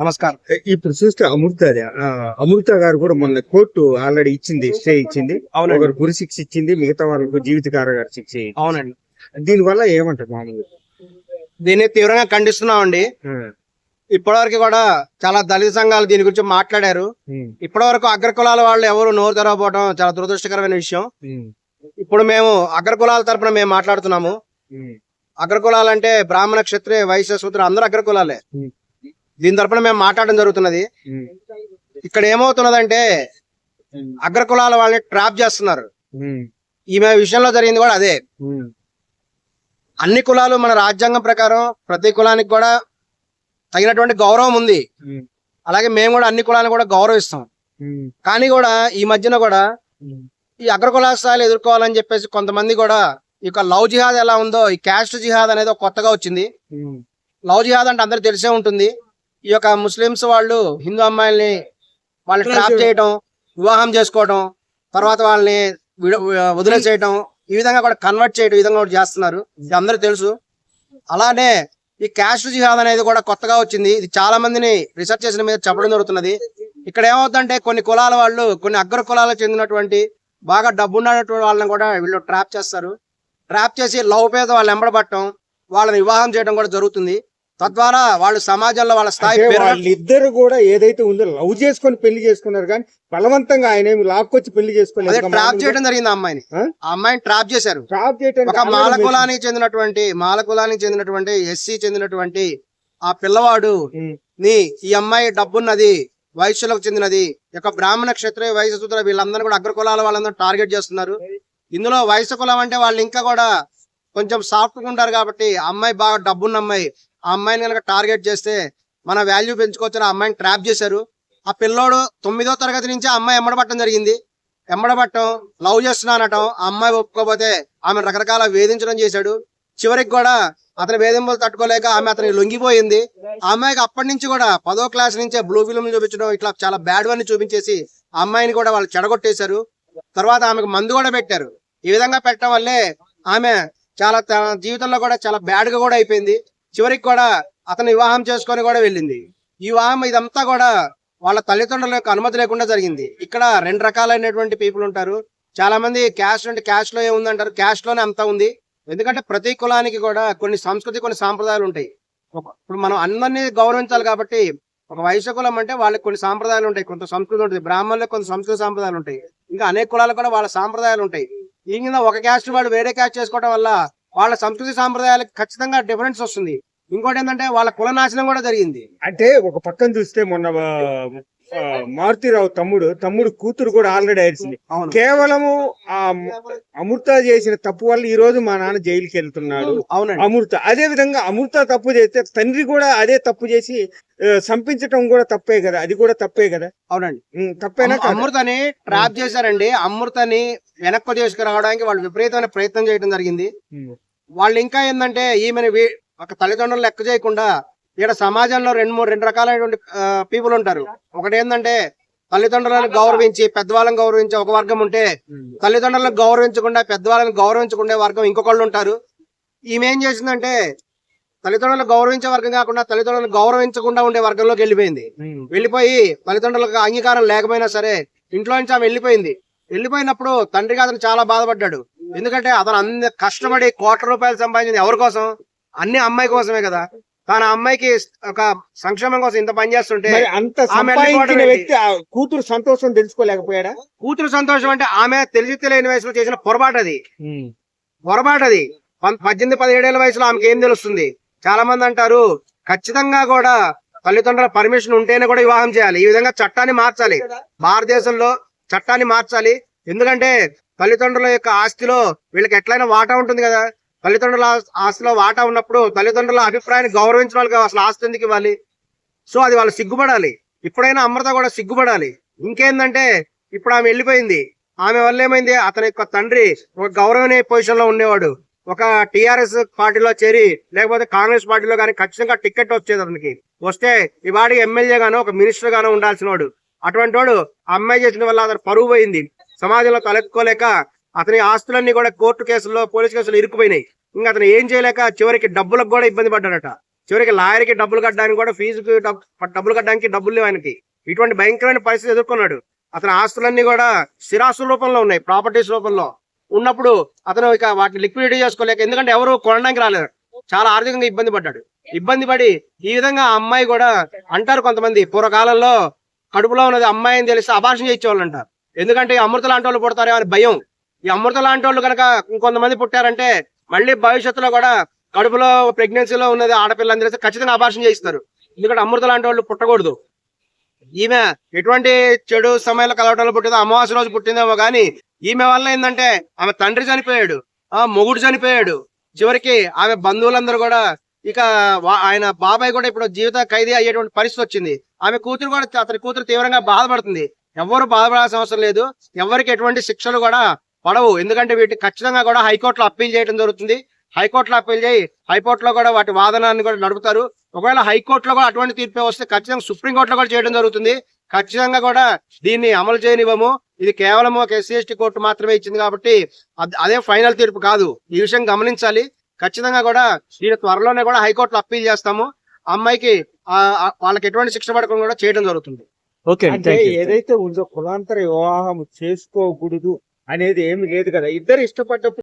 నమస్కారం. ఇప్పుడు చూస్తే అమృత అమృత గారు కూడా మొన్న కోర్టు ఆల్రెడీ ఇచ్చింది స్టే ఇచ్చింది. అవునండి. ఒకరు గురి శిక్ష ఇచ్చింది మిగతా వాళ్ళకు జీవిత కారాగార శిక్ష. అవునండి. దీని వల్ల ఏమంటారు మామూలుగా? దీన్ని తీవ్రంగా ఖండిస్తున్నామండి. ఇప్పటివరకు కూడా చాలా దళిత సంఘాలు దీని గురించి మాట్లాడారు. ఇప్పటివరకు అగ్రకులాల వాళ్ళు ఎవరు నోరు తెరవకపోవడం చాలా దురదృష్టకరమైన విషయం. ఇప్పుడు మేము అగ్రకులాల తరపున మేము మాట్లాడుతున్నాము. ఉమ్, అగ్రకులాలు అంటే బ్రాహ్మణ క్షత్రియ వైశ్య శూద్ర అందరూ అగ్రకులాలే. దీని తరపున మేము మాట్లాడడం జరుగుతున్నది. ఇక్కడ ఏమవుతున్నదంటే అగ్రకులాల వాళ్ళని ట్రాప్ చేస్తున్నారు. ఈమె విషయంలో జరిగింది కూడా అదే. అన్ని కులాలు మన రాజ్యాంగం ప్రకారం ప్రతి కులానికి కూడా తగినటువంటి గౌరవం ఉంది. అలాగే మేము కూడా అన్ని కులాలను కూడా గౌరవిస్తాం. కానీ కూడా ఈ మధ్యన కూడా ఈ అగ్రకుల స్థాయిలు ఎదుర్కోవాలని చెప్పేసి కొంతమంది కూడా ఈ యొక్క లవ్ జిహాద్ ఎలా ఉందో ఈ క్యాస్ట్ జిహాద్ అనేది కొత్తగా వచ్చింది. లవ్ జిహాద్ అంటే అందరికి తెలిసే ఉంటుంది. ఈ యొక్క ముస్లిమ్స్ వాళ్ళు హిందూ అమ్మాయిల్ని వాళ్ళని ట్రాప్ చేయటం వివాహం చేసుకోవటం తర్వాత వాళ్ళని వదిలేసేయటం ఈ విధంగా కూడా కన్వర్ట్ చేయడం ఈ విధంగా కూడా చేస్తున్నారు. ఇది అందరికీ తెలుసు. అలానే ఈ క్యాస్ట్ జిహాద్ అనేది కూడా కొత్తగా వచ్చింది. ఇది చాలా మందిని రీసెర్చ్ చేసిన మీద చెప్పడం జరుగుతున్నది. ఇక్కడ ఏమవుతుందంటే కొన్ని కులాల వాళ్ళు కొన్ని అగ్ర కులాలకు చెందినటువంటి బాగా డబ్బున్నటువంటి వాళ్ళని కూడా వీళ్ళు ట్రాప్ చేస్తారు. ట్రాప్ చేసి లవ్ పేద వాళ్ళు ఎంబడబట్టడం వాళ్ళని వివాహం చేయడం కూడా జరుగుతుంది. తద్వారా వాళ్ళు సమాజంలో వాళ్ళ స్థాయి వాళ్ళిద్దరు కూడా ఏదైతే ఉందో లవ్ చేసుకొని పెళ్ళి చేసుకున్నారు కానీ బలవంతంగా ఆయన ఏమి లాక్కొచ్చి పెళ్ళి చేసుకోలేదు. ట్రాప్ చేయడం జరిగింది ఆ అమ్మాయిని. ఆ? అమ్మాయిని ట్రాప్ చేశారు. ట్రాప్ చేయడానికి ఒక మాల కులానికి చెందినటువంటి మాల కులానికి చెందినటువంటి ఎస్సీ చెందినటువంటి ఆ పిల్లవాడు నీ ఈ అమ్మాయి డబ్బున్నది వైశ్యులకు చెందినది. యొక్క బ్రాహ్మణ క్షత్రియ వైశ్య సూత్ర వీళ్ళందరూ కూడా అగ్ర కులాల వాళ్ళందరూ టార్గెట్ చేస్తున్నారు. ఇందులో వైశ్య కులం అంటే వాళ్ళు ఇంకా కూడా కొంచెం సాఫ్ట్గా ఉంటారు కాబట్టి ఆ అమ్మాయి బాగా డబ్బున్న అమ్మాయి. ఆ అమ్మాయిని కనుక టార్గెట్ చేస్తే మన వాల్యూ పెంచుకోవచ్చు ఆ అమ్మాయిని ట్రాప్ చేశారు. ఆ పిల్లోడు తొమ్మిదో తరగతి నుంచి ఆ అమ్మాయి ఎమ్మడబట్టడం జరిగింది. ఎమ్మడబట్టం లవ్ చేస్తున్నానటం ఆ అమ్మాయి ఒప్పుకోకపోతే ఆమె రకరకాల వేధించడం చేశాడు. చివరికి కూడా అతని వేధింపులు తట్టుకోలేక ఆమె అతని లొంగిపోయింది. ఆ అమ్మాయికి అప్పటి నుంచి కూడా పదో క్లాస్ నుంచే బ్లూ ఫిల్మ్ చూపించడం ఇట్లా చాలా బ్యాడ్ వన్ చూపించేసి ఆ అమ్మాయిని కూడా వాళ్ళు చెడగొట్టేశారు. తర్వాత ఆమెకు మందు కూడా పెట్టారు. ఈ విధంగా పెట్టడం వల్లే ఆమె చాలా తన జీవితంలో కూడా చాలా బ్యాడ్గా కూడా అయిపోయింది. చివరికి కూడా అతను వివాహం చేసుకొని కూడా వెళ్ళింది. ఈ వివాహం ఇదంతా కూడా వాళ్ళ తల్లిదండ్రుల యొక్క అనుమతి లేకుండా జరిగింది. ఇక్కడ రెండు రకాలైనటువంటి పీపుల్ ఉంటారు. చాలా మంది క్యాస్ట్ అంటే క్యాష్లో ఏముందంటారు? క్యాష్లోనే అంతా ఉంది. ఎందుకంటే ప్రతి కులానికి కూడా కొన్ని సంస్కృతి కొన్ని సాంప్రదాయాలు ఉంటాయి. ఒక- ఇప్పుడు మనం అందరినీ గౌరవించాలి కాబట్టి ఒక వైశ్య కులం అంటే వాళ్ళకి కొన్ని సాంప్రదాయాలు ఉంటాయి. కొంత సంస్కృతి ఉంటుంది. బ్రాహ్మణులకు కొంత సంస్కృతి సాంప్రదాయాలు ఉంటాయి. ఇంకా అనేక కులాలు కూడా వాళ్ళ సాంప్రదాయాలు ఉంటాయి. ఈ కింద ఒక క్యాస్ట్ వాడు వేరే క్యాస్ట్ చేసుకోవడం వల్ల వాళ్ళ సంస్కృతి సాంప్రదాయాలకు ఖచ్చితంగా డిఫరెన్స్ వస్తుంది. ఇంకోటి ఏంటంటే వాళ్ళ కుల నాశనం కూడా జరిగింది. అంటే ఒక పక్కన చూస్తే మొన్న మారుతిరావు తమ్ముడు తమ్ముడు కూతురు కూడా ఆల్రెడీ అయింది కేవలము ఆ అమృత చేసిన తప్పు వల్ల ఈ రోజు మా నాన్న జైలుకి వెళ్తున్నాడు. అవునండి. అమృత అదే విధంగా అమృత తప్పు చేస్తే తండ్రి కూడా అదే తప్పు చేసి ఆ, చంపించటం కూడా తప్పే కదా అది కూడా తప్పే కదా? అవునండి. తప్పేనా కాదా? అమృతని ట్రాప్ చేశారండి. అమృతని వెనక్కు తీసుకురావడానికి వాళ్ళు విపరీతమైన ప్రయత్నం చేయడం జరిగింది. వాళ్ళు ఇంకా ఏంటంటే ఈమెను వీ- ఒక తల్లిదండ్రులు లెక్క చేయకుండా ఇక్కడ సమాజంలో రెండు మూడు రెండు రకాలైనటువంటి పీపుల్ ఉంటారు. ఒకటి ఏంటంటే తల్లిదండ్రులను గౌరవించి పెద్దవాళ్ళని గౌరవించే ఒక వర్గం ఉంటే తల్లిదండ్రులను గౌరవించకుండా పెద్దవాళ్ళని గౌరవించకుండా వర్గం ఇంకొకళ్ళు ఉంటారు. ఈమె ఏం చేసిందంటే తల్లిదండ్రులను గౌరవించే వర్గం కాకుండా తల్లిదండ్రులను గౌరవించకుండా ఉండే వర్గంలోకి వెళ్ళిపోయింది. వెళ్ళిపోయి తల్లిదండ్రులకు అంగీకారం లేకపోయినా సరే ఇంట్లో నుంచి ఆమె వెళ్ళిపోయింది. వెళ్ళిపోయినప్పుడు తండ్రి అతను చాలా బాధపడ్డాడు. ఎందుకంటే అతను అన్ని కష్టపడి కోట్ల రూపాయలు సంపాదించింది ఎవరి కోసం? అన్ని అమ్మాయి కోసమే కదా. తన అమ్మాయికి ఒక సంక్షేమం కోసం ఇంత పని చేస్తుంటే అంత సంపాదించిన వ్యక్తి కూతురు సంతోషం తెలుసుకోలేకపోయాడా? కూతురు సంతోషం అంటే ఆమె తెలిసి తెలియని వయసులో చేసిన పొరపాటు అది. పొరపాటు అది. పద్దెనిమిది పదిహేడేళ్ళ వయసులో ఆమెకి ఏం తెలుస్తుంది? చాలా మంది అంటారు ఖచ్చితంగా కూడా తల్లిదండ్రుల పర్మిషన్ ఉంటేనే కూడా వివాహం చేయాలి. ఈ విధంగా చట్టాన్ని మార్చాలి. భారతదేశంలో చట్టాన్ని మార్చాలి. ఎందుకంటే తల్లిదండ్రుల యొక్క ఆస్తిలో వీళ్ళకి ఎట్లయినా వాటా ఉంటుంది కదా. తల్లిదండ్రుల ఆస్తిలో వాటా ఉన్నప్పుడు తల్లిదండ్రుల అభిప్రాయాన్ని గౌరవించిన వాళ్ళకి అసలు ఆస్తి ఎందుకు ఇవ్వాలి? సో అది వాళ్ళు సిగ్గుపడాలి. ఇప్పుడైనా అమృత కూడా సిగ్గుపడాలి. ఇంకేందంటే ఇప్పుడు ఆమె వెళ్ళిపోయింది. ఆమె వల్ల ఏమైంది? అతని యొక్క తండ్రి ఒక గౌరవనీయ పొజిషన్లో ఉండేవాడు. ఒక టిఆర్ఎస్ పార్టీలో చేరి లేకపోతే కాంగ్రెస్ పార్టీలో కానీ ఖచ్చితంగా టికెట్ వచ్చేది అతనికి. వస్తే ఇవాడి ఎమ్మెల్యే గాను ఒక మినిస్టర్ గాను ఉండాల్సిన వాడు. అటువంటి వాడు అమ్మాయి చేసిన వల్ల అతను పరువు పోయింది. సమాజంలో తలెత్తుకోలేక అతని ఆస్తులన్నీ కూడా కోర్టు కేసుల్లో పోలీస్ కేసులు ఇరుక్కుపోయినాయి. ఇంకా అతను ఏం చేయలేక చివరికి డబ్బులకు కూడా ఇబ్బంది పడ్డాడట. చివరికి లాయర్కి డబ్బులు కట్టడానికి కూడా ఫీజుకి డబ్బులు కట్టడానికి డబ్బులు లేవు ఆయనకి. ఇటువంటి భయంకరమైన పరిస్థితి ఎదుర్కొన్నాడు. అతని ఆస్తులన్నీ కూడా స్థిరాస్తుల రూపంలో ఉన్నాయి ప్రాపర్టీస్ రూపంలో. ఉన్నప్పుడు అతను ఇక వాటిని లిక్విడిటీ చేసుకోలేక ఎందుకంటే ఎవరు కొనడానికి రాలేదు. చాలా ఆర్థికంగా ఇబ్బంది పడ్డాడు. ఇబ్బంది పడి ఈ విధంగా ఆ అమ్మాయి కూడా అంటారు కొంతమంది పూర్వకాలంలో కడుపులో ఉన్నది అమ్మాయి అని తెలిసి అభాషణ చేయించేవాళ్ళు అంటారు ఎందుకంటే అమృతలు అంటోళ్ళు వాళ్ళు పుడతారేమో అని భయం. ఈ అమృత లాంటి వాళ్ళు కనుక ఇంకొంతమంది పుట్టారంటే మళ్ళీ భవిష్యత్తులో కూడా కడుపులో ప్రెగ్నెన్సీలో ఉన్నది ఆడపిల్ల ఖచ్చితంగా అభాషణ చేయిస్తారు. ఎందుకంటే అమృత లాంటి వాళ్ళు పుట్టకూడదు. ఈమె ఎటువంటి చెడు సమయంలో కలవటంలో పుట్టిందో అమావాస్య రోజు పుట్టిందేమో కానీ ఈమె వల్ల ఏంటంటే ఆమె తండ్రి చనిపోయాడు ఆ మొగుడు చనిపోయాడు. చివరికి ఆమె బంధువులందరూ కూడా ఇక వా- ఆయన బాబాయ్ కూడా ఇప్పుడు జీవిత ఖైదీ అయ్యేటువంటి పరిస్థితి వచ్చింది. ఆమె కూతురు కూడా అతని కూతురు తీవ్రంగా బాధపడుతుంది. ఎవరు బాధపడాల్సిన అవసరం లేదు. ఎవరికి ఎటువంటి శిక్షలు కూడా పడవు. ఎందుకంటే వీటికి ఖచ్చితంగా కూడా హైకోర్టులో అప్పీల్ చేయడం జరుగుతుంది. హైకోర్టులో అప్పీల్ చేయి హైకోర్టులో కూడా వాటి వాదనాన్ని కూడా నడుపుతారు. ఒకవేళ హైకోర్టులో కూడా అటువంటి తీర్పే వస్తే ఖచ్చితంగా సుప్రీంకోర్టులో కూడా చేయడం జరుగుతుంది. ఖచ్చితంగా కూడా దీన్ని అమలు చేయనివ్వము. ఇది కేవలం ఒక ఎస్సీ ఎస్టీ కోర్టు మాత్రమే ఇచ్చింది కాబట్టి అద్- అదే ఫైనల్ తీర్పు కాదు. ఈ విషయం గమనించాలి. ఖచ్చితంగా కూడా దీని త్వరలోనే కూడా హైకోర్టులో అప్పీల్ చేస్తాము. అమ్మాయికి వాళ్ళకి ఎటువంటి శిక్ష పడకుండా కూడా చేయడం జరుగుతుంది. ఓకే ఏదైతే ఉందో కులాంతర వివాహం చేసుకోకూడదు అనేది ఏమి లేదు కదా. ఇద్దరు ఇష్టపడ్డప్పుడు